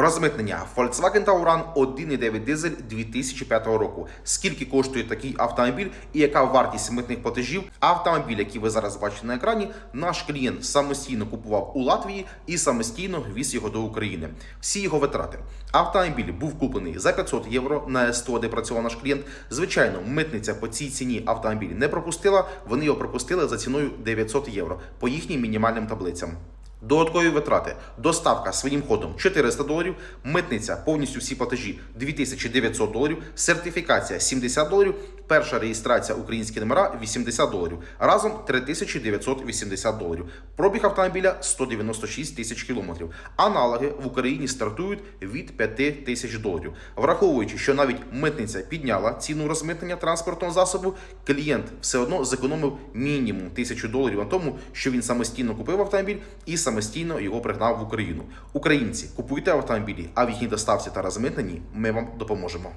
Розмитнення Volkswagen Tauran 1.9 дизель 2005 року. Скільки коштує такий автомобіль і яка вартість митних платежів? Автомобіль, який ви зараз бачите на екрані, наш клієнт самостійно купував у Латвії і самостійно віз його до України. Всі його витрати. Автомобіль був куплений за 500 євро на СТО, де працював наш клієнт. Звичайно, митниця по цій ціні автомобіль не пропустила. Вони його пропустили за ціною 900 євро по їхнім мінімальним таблицям. Додаткові витрати. Доставка своїм ходом 400 доларів, митниця повністю всі платежі 2900 доларів, сертифікація 70 доларів, перша реєстрація українські номера 80 доларів. Разом 3980 доларів. Пробіг автомобіля 196 тисяч кілометрів. Аналоги в Україні стартують від 5 тисяч доларів. Враховуючи, що навіть митниця підняла ціну розмитнення транспортного засобу, клієнт все одно зекономив мінімум тисячу доларів на тому, що він самостійно купив автомобіль і самостійно його пригнав в Україну. Українці, купуйте автомобілі, а в їхній доставці та розмитненні ми вам допоможемо.